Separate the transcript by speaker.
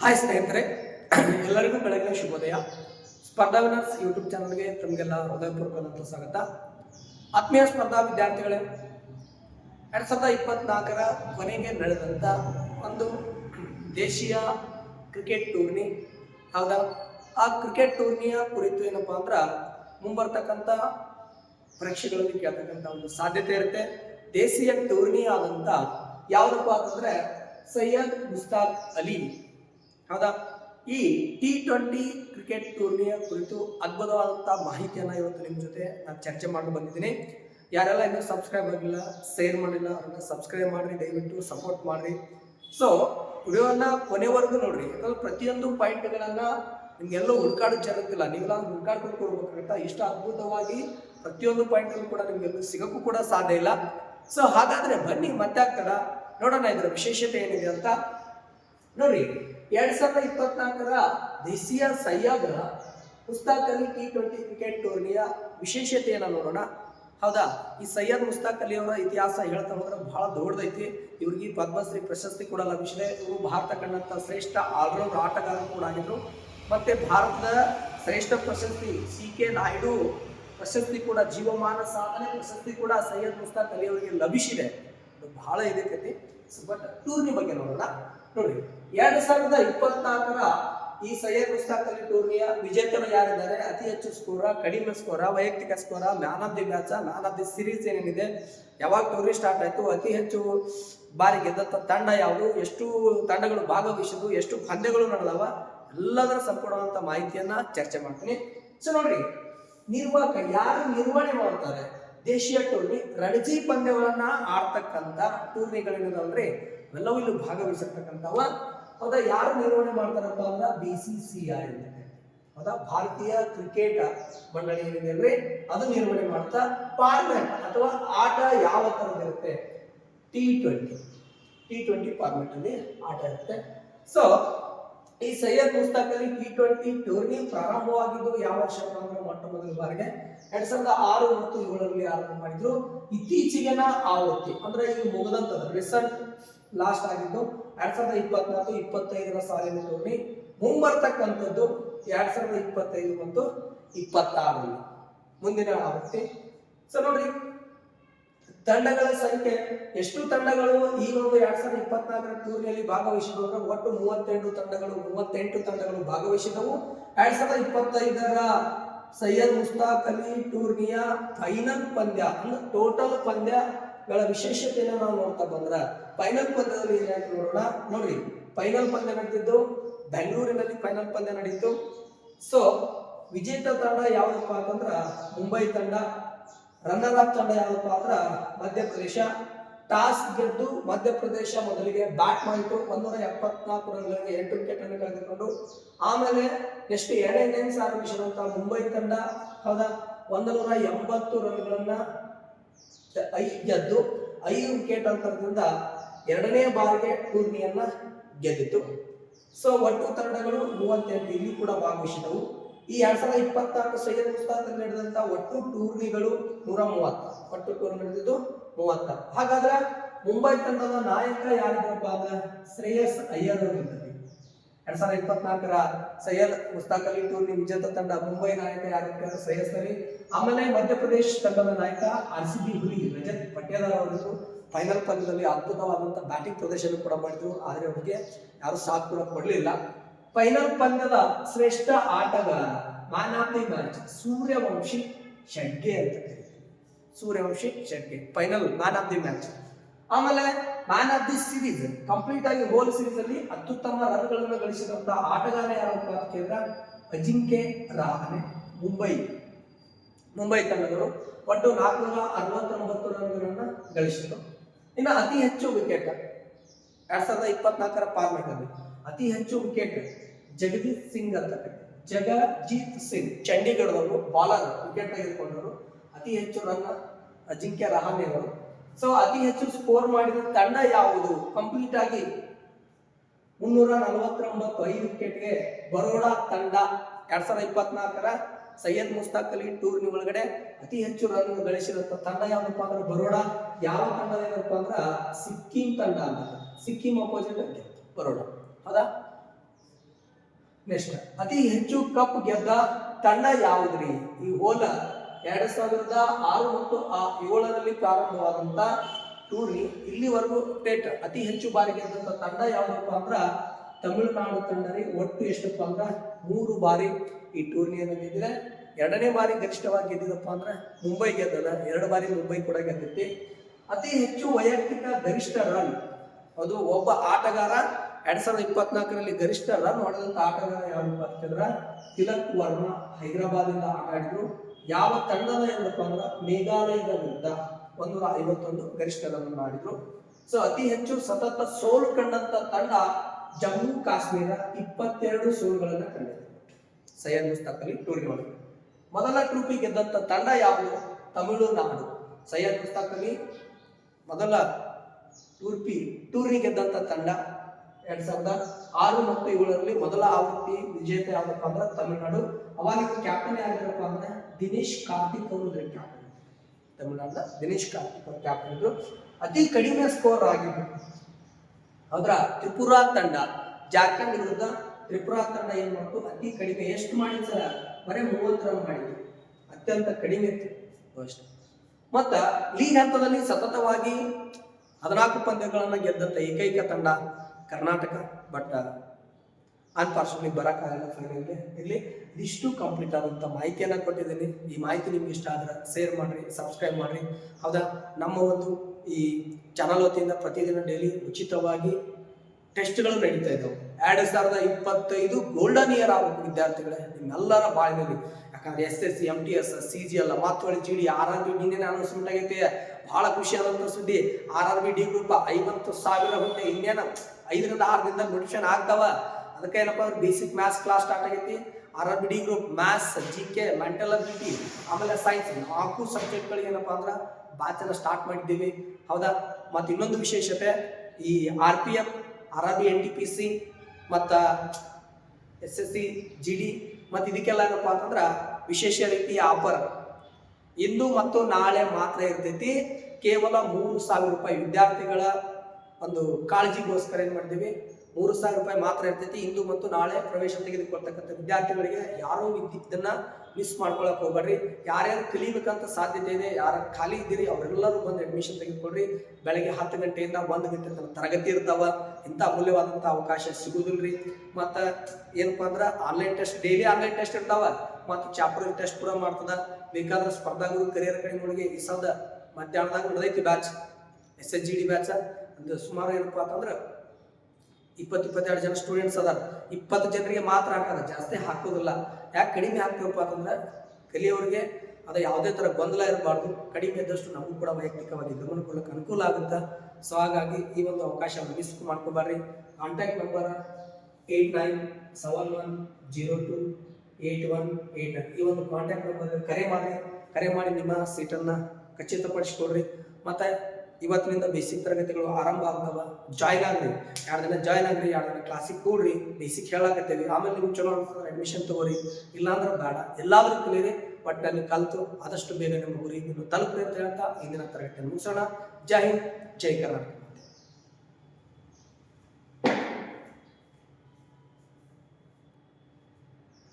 Speaker 1: Hi ಸ್ನೇಹಿತರೆ, ಎಲ್ಲರಿಗೂ ಬೆಳಗಿನ ಶುಭೋದಯ. ಸ್ಪರ್ಧಾ ವಿನರ್ಸ್ ಯೂಟ್ಯೂಬ್ ಚಾನಲ್ಗೆ ತಮಗೆಲ್ಲ ಹೃದಯಪೂರ್ವಕವಾದಂಥ ಸ್ವಾಗತ. ಆತ್ಮೀಯ ಸ್ಪರ್ಧಾ ವಿದ್ಯಾರ್ಥಿಗಳೇ, ಎರಡ್ ಸಾವಿರದ ಇಪ್ಪತ್ನಾಲ್ಕರ ಕೊನೆಗೆ ನಡೆದಂಥ ಒಂದು ದೇಶೀಯ ಕ್ರಿಕೆಟ್ ಟೂರ್ನಿ. ಹೌದಾ? ಆ ಕ್ರಿಕೆಟ್ ಟೂರ್ನಿಯ ಕುರಿತು ಏನಪ್ಪಾ ಅಂದ್ರೆ ಮುಂಬರ್ತಕ್ಕಂಥ ಪರೀಕ್ಷೆಗಳಲ್ಲಿ ಕೇಳ್ತಕ್ಕಂಥ ಒಂದು ಸಾಧ್ಯತೆ ಇರುತ್ತೆ. ದೇಶೀಯ ಟೂರ್ನಿ ಆದಂತ ಯಾವುದಪ್ಪ ಅಂತಂದ್ರೆ ಸೈಯದ್ ಮುಸ್ತಾಕ್ ಅಲಿ. ಹೌದಾ? ಈ ಟಿ ಟ್ವೆಂಟಿ ಕ್ರಿಕೆಟ್ ಟೂರ್ನಿಯ ಕುರಿತು ಅದ್ಭುತವಾದಂಥ ಮಾಹಿತಿಯನ್ನು ಇವತ್ತು ನಿಮ್ಮ ಜೊತೆ ನಾನು ಚರ್ಚೆ ಮಾಡಿ ಬಂದಿದ್ದೀನಿ. ಯಾರೆಲ್ಲ ಇನ್ನೂ ಸಬ್ಸ್ಕ್ರೈಬ್ ಆಗಿಲ್ಲ ಶೇರ್ ಮಾಡಿಲ್ಲ ಅವ್ರನ್ನ ಸಬ್ಸ್ಕ್ರೈಬ್ ಮಾಡಿರಿ, ದಯವಿಟ್ಟು ಸಪೋರ್ಟ್ ಮಾಡಿರಿ. ಸೊ ವಿಡಿಯೋನ ಕೊನೆವರೆಗೂ ನೋಡಿರಿ. ಯಾಕಂದ್ರೆ ಪ್ರತಿಯೊಂದು ಪಾಯಿಂಟ್ಗಳನ್ನು ನಿಮಗೆಲ್ಲೂ ಹುಡ್ಕಾಡೋ ಚೆನ್ನಾಗಿಲ್ಲ ನೀವೆಲ್ಲ ಹುಡ್ಕಾಡ್ಕೊಂಡು ಕೊಡ್ಬೇಕಾಗತ್ತ ಇಷ್ಟು ಅದ್ಭುತವಾಗಿ ಪ್ರತಿಯೊಂದು ಪಾಯಿಂಟ್ ಕೂಡ ನಿಮಗೆಲ್ಲೂ ಸಿಗಕ್ಕೂ ಕೂಡ ಸಾಧ್ಯ ಇಲ್ಲ. ಸೊ ಹಾಗಾದ್ರೆ ಬನ್ನಿ ಮತ್ತೆ ಆಗ್ತದ ನೋಡೋಣ, ಇದರ ವಿಶೇಷತೆ ಏನಿದೆ ಅಂತ. ನೋಡ್ರಿ. ಎರಡ್ ಸಾವಿರದ ಇಪ್ಪತ್ನಾಲ್ಕರ ದೇಶೀಯ Syed Mushtaq Ali T twenty cricket ಟೂರ್ನಿಯ ವಿಶೇಷತೆಯನ್ನು ನೋಡೋಣ. ಹೌದಾ? ಈ ಸೈಯದ್ ಮುಸ್ತಾಕ್ ಅಲಿ ಅವರ ಇತಿಹಾಸ ಹೇಳ್ತಾ ಹೋದ್ರೆ ಬಹಳ ದೊಡ್ಡದೈತಿ. ಇವ್ರಿಗೆ ಪದ್ಮಶ್ರೀ ಪ್ರಶಸ್ತಿ ಕೂಡ ಲಭಿಸಿದೆ ಇವರು ಭಾರತ ಕಂಡಂತ ಶ್ರೇಷ್ಠ ಆಲ್ರೌಂಡ್ ಆಟಗಾರರು ಕೂಡ ಆಗಿದ್ರು. ಮತ್ತೆ ಭಾರತದ ಶ್ರೇಷ್ಠ ಪ್ರಶಸ್ತಿ ಸಿ ಕೆ ನಾಯ್ಡು ಪ್ರಶಸ್ತಿ ಕೂಡ ಜೀವಮಾನ ಸಾಧನೆ ಪ್ರಶಸ್ತಿ ಕೂಡ ಸೈಯದ್ ಮುಸ್ತಾಕ್ ಅಲಿ ಅವರಿಗೆ ಲಭಿಸಿದೆ. ಇದು ಇದೆ ಕತೆ. ಬಟ್ ಟೂರ್ನಿ ಬಗ್ಗೆ ನೋಡೋಣ. ನೋಡಿ, ಎರಡ್ ಸಾವಿರದ ಇಪ್ಪತ್ನಾಲ್ಕರ ಈ ಸೈಯದ್ ಪುಸ್ತಕದಲ್ಲಿ ಟೂರ್ನಿಯ ವಿಜೇತರು ಯಾರಿದ್ದಾರೆ? ಅತಿ ಹೆಚ್ಚು ಸ್ಕೋರ ಕಡಿಮೆ ಸ್ಕೋರ ವೈಯಕ್ತಿಕ score man of the match man of the series ಏನೇನಿದೆ? ಯಾವಾಗ ಟೂರ್ನಿ ಸ್ಟಾರ್ಟ್ ಆಯ್ತು? ಅತಿ ಹೆಚ್ಚು ಬಾರಿ ಗೆದ್ದಂಥ ತಂಡ ಯಾವುದು? ಎಷ್ಟು ತಂಡಗಳು ಭಾಗವಹಿಸಿದ್ವು ಎಷ್ಟು ಪಂದ್ಯಗಳು ನಡೆದವ? ಎಲ್ಲದರ ಸಂಪೂರ್ಣವಂತ ಮಾಹಿತಿಯನ್ನ ಚರ್ಚೆ ಮಾಡ್ತೀನಿ. ಸೊ ನೋಡ್ರಿ, ನಿರ್ವಾಹಕ ಯಾರು ನಿರ್ವಹಣೆ ಮಾಡ್ತಾರೆ? ದೇಶೀಯ ಟೂರ್ನಿ ರಣಜಿ ಪಂದ್ಯಗಳನ್ನ ಆಡ್ತಕ್ಕಂಥ ಟೂರ್ನಿಗಳೇನಿದಾವಲ್ರಿ ಎಲ್ಲವೂ ಇಲ್ಲಿ ಭಾಗವಹಿಸಿರ್ತಕ್ಕಂಥವ. ಹೌದಾ, ಯಾರು ನಿರ್ವಹಣೆ ಮಾಡ್ತಾರಪ್ಪ ಅಂದ್ರೆ ಬಿ ಸಿ ಸಿ ಐ ಹೌದಾ, ಭಾರತೀಯ ಕ್ರಿಕೆಟ್ ಮಂಡಳಿ ಏನಿದೆ ಅಂದ್ರೆ ಅದು ನಿರ್ವಹಣೆ ಮಾಡ್ತಾ ಫಾರ್ಮ್ಯಾಟ್ ಅಥವಾ ಆಟ ಯಾವ ಥರದಿರುತ್ತೆ T twenty T twenty format ಅಲ್ಲಿ ಆಟ ಇರುತ್ತೆ. ಸೊ ಈ ಸೈಯದ್ ಮುಸ್ತಾಕ್ ಅಲ್ಲಿ ಟಿ ಟ್ವೆಂಟಿ ಟೂರ್ನಿ ಪ್ರಾರಂಭವಾಗಿದ್ದು ಯಾವ ವರ್ಷ ಮೊಟ್ಟ ಮೊದಲ ಬಾರಿಗೆ? ಎರಡ್ ಸಾವಿರದ ಆರು ಮತ್ತು ಏಳರಲ್ಲಿ ಆರಂಭ ಮಾಡಿದ್ರು. ಇತ್ತೀಚೆಗೆನ ಆವೃತ್ತಿ, ಅಂದ್ರೆ ಈಗ ಮುಗಿದಂತದ್ದು ರಿಸೆಂಟ್ ಲಾಸ್ಟ್ ಆಗಿದ್ದು, ಎರಡ್ ಸಾವಿರದ ಇಪ್ಪತ್ನಾಲ್ಕು, ಇಪ್ಪತ್ತೈದರ ಸಾಲಿನ ಟೂರ್ನಿ ಮುಂಬರ್ತಕ್ಕಂಥದ್ದು ಎರಡ್ ಸಾವಿರದ ಇಪ್ಪತ್ತೈದು ಮತ್ತು ಇಪ್ಪತ್ತಾರರಲ್ಲಿ, ಮುಂದಿನ ಆವೃತ್ತಿ. ಸೊ ನೋಡ್ರಿ, ತಂಡಗಳ ಸಂಖ್ಯೆ, ಎಷ್ಟು ತಂಡಗಳು ಈ ಒಂದು ಎರಡ್ ಸಾವಿರದ ಇಪ್ಪತ್ನಾಲ್ಕರ ಟೂರ್ನಿಯಲ್ಲಿ ಭಾಗವಹಿಸಿದವು? ಅಂದ್ರೆ ಒಟ್ಟು ಮೂವತ್ತೆಂಟು ತಂಡಗಳು ಮೂವತ್ತೆಂಟು ತಂಡಗಳು ಭಾಗವಹಿಸಿದವು. ಎರಡ್ ಸಾವಿರದ ಇಪ್ಪತ್ತೈದರ ಸೈಯದ್ ಮುಸ್ತಾಕ್ ಅಲಿ ಟೂರ್ನಿಯ ಫೈನಲ್ ಪಂದ್ಯ, ಅಂದ್ರೆ ಟೋಟಲ್ ಪಂದ್ಯಗಳ ವಿಶೇಷತೆಯನ್ನು ನಾವು ನೋಡ್ತಾ ಬಂದ್ರ. ಫೈನಲ್ ಪಂದ್ಯದಲ್ಲಿ ಏನಾಯ್ತು ನೋಡೋಣ. ನೋಡ್ರಿ ಫೈನಲ್ ಪಂದ್ಯ ನಡೆದಿದ್ದು, ಬೆಂಗಳೂರಿನಲ್ಲಿ ಫೈನಲ್ ಪಂದ್ಯ ನಡೀತು. ಸೊ ವಿಜೇತ ತಂಡ ಯಾವುದಪ್ಪ ಅಂತಂದ್ರ, ಮುಂಬೈ ತಂಡ ರನ್ನರ್ ಅಪ್ ತಂಡ ಯಾವ್ದಪ್ಪ ಅಂದ್ರ ಮಧ್ಯಪ್ರದೇಶ. ಟಾಸ್ ಗೆದ್ದು ಮಧ್ಯಪ್ರದೇಶ ಮೊದಲಿಗೆ ಬ್ಯಾಟ್ ಮಾಡಿತು. ಒಂದೂರ ಎಪ್ಪತ್ನಾಲ್ಕು ರನ್ಗಳಿಗೆ ಎಂಟು ವಿಕೆಟ್ ಅನ್ನು ಕಳೆದುಕೊಂಡು ಆಮೇಲೆ ಎಷ್ಟು ಎರಡನೇ ಇನ್ನಿಂಗ್ಸ್ ಆರಂಭಿಸಿದಂತ ಮುಂಬೈ ತಂಡ. ಹೌದಾ? ಒಂದು ನೂರ ಎಂಬತ್ತು ರನ್ಗಳನ್ನ ಐ ಗೆದ್ದು ಐದು ವಿಕೆಟ್ ಅಂತರದಿಂದ ಎರಡನೇ ಬಾರಿಗೆ ಟೂರ್ನಿಯನ್ನ ಗೆದ್ದಿತು ಸೊ ಒಟ್ಟು ತಂಡಗಳು ಮೂವತ್ತೆಂಟು ಇಲ್ಲಿ ಕೂಡ ಭಾಗವಹಿಸಿದವು ಈ ಎರಡ್ ಸಾವಿರದ ಇಪ್ಪತ್ನಾಲ್ಕು ಸೈಯದ್ ಮುಸ್ತಾಕ್ ನಡೆದಂತ ಒಟ್ಟು ಟೂರ್ನಿಗಳು ನೂರ ಮೂವತ್ತು. ಒಟ್ಟು ಟೂರ್ನಿ ನಡೆದಿದ್ದು ಮೂವತ್ತ. ಹಾಗಾದ್ರೆ ಮುಂಬೈ ತಂಡದ ನಾಯಕ ಯಾರಿದ್ರಪ್ಪ ಅಂದ್ರೆ ಶ್ರೇಯಸ್ ಅಯ್ಯರ್ ಇದ್ದರು ಎರಡ್ ಸಾವಿರದ ಇಪ್ಪತ್ನಾಲ್ಕರ ಸೈಯದ್ ಮುಸ್ತಾಕ್ ಅಲಿ ಟೂರ್ನಿ ವಿಜೇತ ತಂಡ ಮುಂಬೈ ನಾಯಕ ಯಾರಿದ್ದಾರೆ ಶ್ರೇಯಸ್ ಅಲಿ. ಆಮೇಲೆ ಮಧ್ಯಪ್ರದೇಶ ತಂಡದ ನಾಯಕ ಆರ್ ಸಿ ಬಿ ಹುಲಿ ರಜತ್ ಪಟೇದಾರ್ ಅವರು ಫೈನಲ್ ಪಂದ್ಯದಲ್ಲಿ ಅದ್ಭುತವಾದಂತ ಬ್ಯಾಟಿಂಗ್ ಪ್ರದರ್ಶನ ಕೂಡ ಮಾಡಿದ್ರು. ಆದ್ರೆ ಅವರಿಗೆ ಯಾರು ಸಾಥ್ ಕೂಡ ಕೊಡಲಿಲ್ಲ. ಫೈನಲ್ ಪಂದ್ಯದ ಶ್ರೇಷ್ಠ ಆಟಗಾರ man of the match Suryavanshi Shedge ಅಂತ Suryavanshi Shetty final man of the match ಆಮೇಲೆ man of the series complete ಆಗಿ ಹೋಲ್ ಸೀರೀಸ್ ಅಲ್ಲಿ ಅತ್ಯುತ್ತಮ ರನ್ಗಳನ್ನು ಗಳಿಸಿದಂತ ಆಟಗಾರ ಯಾರು ಅಂತ ಕೇಳಿದ್ರೆ ಅಜಿಂಕ್ಯ ರಹಾನೆ, ಮುಂಬೈ. ಮುಂಬೈ ತಂಡದವರು ಒಟ್ಟು ನಾಲ್ಕುನೂರ ಅರವತ್ತೊಂಬತ್ತು ರನ್ಗಳನ್ನ ಗಳಿಸಿದ್ರು ಇನ್ನು ಅತಿ ಹೆಚ್ಚು ವಿಕೆಟ್ ಎರಡ್ ಸಾವಿರದ ಇಪ್ಪತ್ನಾಲ್ಕರ ಅಲ್ಲಿ ಅತಿ ಹೆಚ್ಚು ವಿಕೆಟ್ ಜಗದೀಪ್ ಸಿಂಗ್ ಅಂತ. ಜಗಜೀತ್ ಸಿಂಗ್, ಚಂಡೀಗಢದವರು ಬಾಲರ್ ವಿಕೆಟ್ ತೆಗೆದುಕೊಂಡವರು. ಅತಿ ಹೆಚ್ಚು ರನ್ ಅಜಿಂಕ್ಯ ರಹಾನೆ ಅವರು ಸೊ ಅತಿ ಹೆಚ್ಚು ಸ್ಕೋರ್ ಮಾಡಿದ ತಂಡ ಯಾವುದು? ಕಂಪ್ಲೀಟ್ ಆಗಿ ಮುನ್ನೂರ ನಲವತ್ತೊಂಬತ್ತು ಐದು ವಿಕೆಟ್ಗೆ ಬರೋಡಾ ತಂಡ ಎರಡ್ ಸಾವಿರದ ಇಪ್ಪತ್ನಾಲ್ಕರ ಸೈಯದ್ ಮುಸ್ತಾಕ್ ಅಲಿ ಟೂರ್ನಿ ಒಳಗಡೆ ಅತಿ ಹೆಚ್ಚು ರನ್ ಗಳಿಸಿದಂತ ತಂಡ ಯಾವ್ದಪ್ಪ ಅಂದ್ರೆ ಬರೋಡಾ? ಯಾವ ತಂಡ ಏನಪ್ಪ ಅಂದ್ರ ಸಿಕ್ಕಿಂ ತಂಡ ಅಂತ. ಸಿಕ್ಕಿಂ ಅಪೋಸಿಟ್ ಬರೋಡಾ. ಹೌದಾ? ನೆಕ್ಸ್ಟ್ ಅತಿ ಹೆಚ್ಚು ಕಪ್ ಗೆದ್ದ ತಂಡ ಯಾವುದ್ರಿ? ಈ ಹೋಲ ಎರಡ್ ಸಾವಿರದ ಆರು ಮತ್ತು ಆ ಏಳರಲ್ಲಿ ಪ್ರಾರಂಭವಾದಂತ ಟೂರ್ನಿ ಇಲ್ಲಿವರೆಗೂ ಟೇಟ್ ಅತಿ ಹೆಚ್ಚು ಬಾರಿ ಗೆದ್ದಂತ ತಂಡ ಯಾವುದಪ್ಪ ಅಂದ್ರ ತಮಿಳುನಾಡು ತಂಡ ರೀ ಒಟ್ಟು ಎಷ್ಟಪ್ಪ ಅಂದ್ರ ಮೂರು ಬಾರಿ ಈ ಟೂರ್ನಿಯನ್ನು ಗೆದ್ದಿದೆ. ಎರಡನೇ ಬಾರಿ ಗರಿಷ್ಠವಾಗಿ ಗೆದ್ದಿದಪ್ಪ ಅಂದ್ರೆ ಮುಂಬೈ ಗೆದ್ದದ. ಎರಡು ಬಾರಿ ಮುಂಬೈ ಕೂಡ ಗೆದ್ದೈತಿ ಅತಿ ಹೆಚ್ಚು ವೈಯಕ್ತಿಕ ಗರಿಷ್ಠ ರನ್, ಅದು ಒಬ್ಬ ಆಟಗಾರ ಎರಡ್ ಸಾವಿರದ ಇಪ್ಪತ್ನಾಲ್ಕರಲ್ಲಿ ಗರಿಷ್ಠ ರನ್ ಹೊಡೆದಂತ ಆಟಗಾರ ಯಾವಪ್ಪ ಅಂತಂದ್ರ ತಿಲಕ್ ವರ್ಮಾ ಹೈದರಾಬಾದ್ ಇಂದ ಆಟ ಆಡಿದ್ರು ಯಾವ ತಂಡದ ಏನಪ್ಪ ಅಂದ್ರೆ ಮೇಘಾಲಯದ ವಿರುದ್ಧ ಒಂದೂರ ಐವತ್ತೊಂದು ಗರಿಷ್ಠ ರನ್ ಮಾಡಿದ್ರು. ಸೊ ಅತಿ ಹೆಚ್ಚು ಸತತ ಸೋಲು ಕಂಡಂತ ತಂಡ ಜಮ್ಮು ಕಾಶ್ಮೀರ ಇಪ್ಪತ್ತೆರಡು ಸೋಲುಗಳನ್ನ ಕಂಡಿದೆ. ಸೈಯದ್ ಮುಸ್ತಾಕ್ ಅಲಿ ಒಳಗೆ ಮೊದಲ ಟ್ರೋಫಿ ಗೆದ್ದಂತ ತಂಡ ಯಾವುದು? ತಮಿಳುನಾಡು. ಸೈಯದ್ ಮುಸ್ತಾಕ್ ಅಲಿ ಮೊದಲ ಟೂರ್ಪಿ ಟೂರ್ನಿ ಗೆದ್ದಂತ ತಂಡ ಎರಡ್ ಸಾವಿರದ ಆರು ಮತ್ತು ಏಳರಲ್ಲಿ ಮೊದಲ ಆವೃತ್ತಿ ವಿಜೇತ ಯಾವ್ದಪ್ಪ ಅಂದ್ರೆ ತಮಿಳುನಾಡು. ಅವಾಗ ಕ್ಯಾಪ್ಟನ್ ಯಾರಿದ್ರಪ್ಪ ಅಂದ್ರೆ ದಿನೇಶ್ ಕಾರ್ತಿಕ್ ಅವರು ಕ್ಯಾಪ್ಟನ್ ತಮಿಳುನಾಡಿನ ದಿನೇಶ್ ಕಾರ್ತಿಕ್ ಅವರು ಕ್ಯಾಪ್ಟನ್ ಇದ್ರು. ಅತಿ ಕಡಿಮೆ ಸ್ಕೋರ್ ಆಗಿದ್ರು ಹೌದ್ರ? ತ್ರಿಪುರಾ ತಂಡ. ಜಾರ್ಖಂಡ್ ವಿರುದ್ಧ ತ್ರಿಪುರಾ ತಂಡ ಏನ್ ಮಾಡ್ತು? ಅತಿ ಕಡಿಮೆ ಎಷ್ಟು ಮಾಡಿದ್ ಸರ? ಬರೀ ಮೂವತ್ತು ರನ್ ಮಾಡಿದ್ರು ಅತ್ಯಂತ ಕಡಿಮೆ ಇತ್ತು. ಅಷ್ಟೇ. ಮತ್ತ ಲೀಗ್ ಹಂತದಲ್ಲಿ ಸತತವಾಗಿ ಹದಿನಾಲ್ಕು ಪಂದ್ಯಗಳನ್ನ ಗೆದ್ದಂತ ಏಕೈಕ ತಂಡ ಕರ್ನಾಟಕ ಬಟ್ ಅನ್ಫಾರ್ಚುನೇಟ್ಲಿ ಬರೋಕ್ಕಾಗಲ್ಲ ಫೈನಲ್ಗೆ ಇಲ್ಲಿ ಇಷ್ಟು ಕಂಪ್ಲೀಟ್ ಆದಂಥ ಮಾಹಿತಿಯನ್ನು ಕೊಟ್ಟಿದ್ದೀನಿ. ಈ ಮಾಹಿತಿ ನಿಮ್ಗೆ ಇಷ್ಟ ಆದ್ರೆ ಶೇರ್ ಮಾಡ್ರಿ ಸಬ್ಸ್ಕ್ರೈಬ್ ಮಾಡ್ರಿ. ಹೌದಾ? ನಮ್ಮ ಒಂದು ಈ ಚಾನಲ್ ವತಿಯಿಂದ ಪ್ರತಿದಿನ ಡೈಲಿ ಉಚಿತವಾಗಿ ಟೆಸ್ಟ್ಗಳು ನಡೀತಾ ಇದ್ದವು ಎರಡು ಸಾವಿರದ ಇಪ್ಪತ್ತೈದು ಗೋಲ್ಡನ್ ಇಯರ್ ಆಗಬೇಕು ವಿದ್ಯಾರ್ಥಿಗಳೇ, ನಿಮ್ಮೆಲ್ಲರ ಬಾಳಿನಲ್ಲಿ. ಯಾಕಂದ್ರೆ S S C M T S C G ಎಲ್ಲ ಮಾತುವಳಿ G D R R B ನಿನ್ನೆ ಅನೌನ್ಸ್ಮೆಂಟ್ ಆಗೈತೆ. ಬಹಳ ಖುಷಿ ಆದಂಥ ಸುದ್ದಿ. R R B D group ಐವತ್ತು ಸಾವಿರ ಹುದ್ದೆ ಇನ್ನೇನು ಐದರಿಂದ ಆರು ದಿನದ ನೋಟಿಫಿಕೇಶನ್ ಆಗ್ತಾವ. ಅದಕ್ಕೆ ಏನಪ್ಪ ಅಂದ್ರೆ ಬೇಸಿಕ್ ಮ್ಯಾಥ್ಸ್ ಕ್ಲಾಸ್ ಸ್ಟಾರ್ಟ್ ಆಗೈತಿ. R R B D group maths G K mental ability ಆಮೇಲೆ ಸೈನ್ಸ್ ನಾಲ್ಕು ಸಬ್ಜೆಕ್ಟ್ಗಳಿಗೆ ಏನಪ್ಪ ಅಂದ್ರೆ ಬ್ಯಾಚನ್ನು ಸ್ಟಾರ್ಟ್ ಮಾಡಿದ್ದೀವಿ. ಹೌದಾ? ಮತ್ತು ಇನ್ನೊಂದು ವಿಶೇಷತೆ, ಈ R P F R R B N T P C ಮತ್ತು S S C G D ಮತ್ತು ಇದಕ್ಕೆಲ್ಲ ಏನಪ್ಪ ಅಂತಂದ್ರೆ ವಿಶೇಷ ರೀತಿಯ ಆಫರ್ ಇಂದು ಮತ್ತು ನಾಳೆ ಮಾತ್ರ ಇರ್ತೈತಿ. ಕೇವಲ ಮೂರು ಸಾವಿರ ರೂಪಾಯಿ. ವಿದ್ಯಾರ್ಥಿಗಳ ಒಂದು ಕಾಳಜಿಗೋಸ್ಕರ ಏನ್ ಮಾಡ್ತೀವಿ? ಮೂರು ಸಾವಿರ ರೂಪಾಯಿ ಮಾತ್ರ ಇರ್ತೈತಿ. ಇಂದು ಮತ್ತು ನಾಳೆ ಪ್ರವೇಶ ತೆಗೆದುಕೊಳ್ತಕ್ಕಂಥ ವಿದ್ಯಾರ್ಥಿಗಳಿಗೆ ಯಾರೂ ಇದನ್ನ ಮಿಸ್ ಮಾಡ್ಕೊಳಕ್ ಹೋಗ್ಬೇಡ್ರಿ. ಯಾರ್ಯಾರು ಕಲಿಬೇಕಂತ ಸಾಧ್ಯತೆ ಇದೆ, ಯಾರು ಖಾಲಿ ಇದ್ದೀರಿ, ಅವರೆಲ್ಲರೂ ಬಂದು ಅಡ್ಮಿಷನ್ ತೆಗೆದುಕೊಳ್ರಿ. ಬೆಳಗ್ಗೆ ಹತ್ತು ಗಂಟೆಯಿಂದ ಒಂದು ಗಂಟೆ ತನಕ ತರಗತಿ ಇರ್ತಾವ. ಇಂಥ ಅಮೂಲ್ಯವಾದಂಥ ಅವಕಾಶ ಸಿಗುದಿಲ್ರಿ. ಮತ್ತು ಏನಪ್ಪಾ ಅಂದ್ರೆ online test daily online test ಇರ್ತಾವ. ಮತ್ತು ಚಾಪ್ಟರ್ ಟೆಸ್ಟ್ ಕೂಡ ಮಾಡ್ತದ. ಬೇಕಾದ್ರೆ ಸ್ಪರ್ಧಾಗುರು ಕರಿಯರ್ ಕಡೆಗಳಿಗೆ ಈ ಸದ ಮಧ್ಯಾಹ್ನದಾಗ ನಡೆದೈತಿ batch S S G D batch ಅಂದ್ರೆ ಸುಮಾರು ಏನಪ್ಪಾ ಅಂತಂದ್ರೆ ಇಪ್ಪತ್ತು, ಇಪ್ಪತ್ತೆರಡು ಜನ ಸ್ಟೂಡೆಂಟ್ಸ್ ಅದಾರ. ಇಪ್ಪತ್ತು ಜನರಿಗೆ ಮಾತ್ರ ಹಾಕೋದು ಜಾಸ್ತಿ ಹಾಕೋದಿಲ್ಲ. ಯಾಕೆ ಕಡಿಮೆ ಹಾಕ್ತೀವಪ್ಪ ಅಂತಂದ್ರೆ ಕಲಿಯೋರಿಗೆ ಅದು ಯಾವುದೇ ಥರ ಗೊಂದಲ ಇರಬಾರ್ದು. ಕಡಿಮೆ ಇದ್ದಷ್ಟು ನಮಗೂ ಕೂಡ ವೈಯಕ್ತಿಕವಾಗಿ ಗಮನ ಅನುಕೂಲ ಆಗುತ್ತೆ. ಸೊ ಹಾಗಾಗಿ ಈ ಒಂದು ಅವಕಾಶ miss ಮಾಡ್ಕೋಬಾರ್ರಿ. Contact number eight nine seven one zero two eight one eight nine ಈ ಒಂದು ಕಾಂಟ್ಯಾಕ್ಟ್ ನಂಬರ್ ಕರೆ ಮಾಡಿ ಕರೆ ಮಾಡಿ ನಿಮ್ಮ ಸೀಟನ್ನು ಖಚಿತಪಡಿಸ್ಕೊಡ್ರಿ. ಮತ್ತು ಇವತ್ತಿನಿಂದ ಬೇಸಿಕ್ ತರಗತಿಗಳು ಆರಂಭ ಆಗ್ತಾವ. ಜಾಯ್ನ್ ಆಗ್ರಿ. ಎರಡು ದಿನ ಜಾಯ್ನ್ ಆಗ್ರಿ ಎರಡು ದಿನ ಕ್ಲಾಸಿಗೆ ಕೂಡ್ರಿ. ಬೇಸಿಕ್ ಹೇಳಾಕತ್ತೇವಿ. ಆಮೇಲೆ ನಿಮ್ಗೆ ಚಲೋ ಅನ್ಸಿದ್ರೆ ಅಡ್ಮಿಷನ್ ತಗೋರಿ. ಇಲ್ಲಾಂದ್ರೆ ಬೇಡ. ಎಲ್ಲಾದ್ರೂ ಕಲೀರಿ ಒಟ್ಟಲ್ಲಿ ಕಲ್ತು ಆದಷ್ಟು ಬೇಗ ನಿಮ್ಮ ಗುರಿ ನೀವು ತಲುಪ್ರಿ ಅಂತ ಹೇಳ್ತಾ ಇಂದಿನ ತರಗತಿ ಮುಗಿಸೋಣ. ಜೈ ಹಿಂದ್. ಜೈ ಕರ್ನಾಟಕ.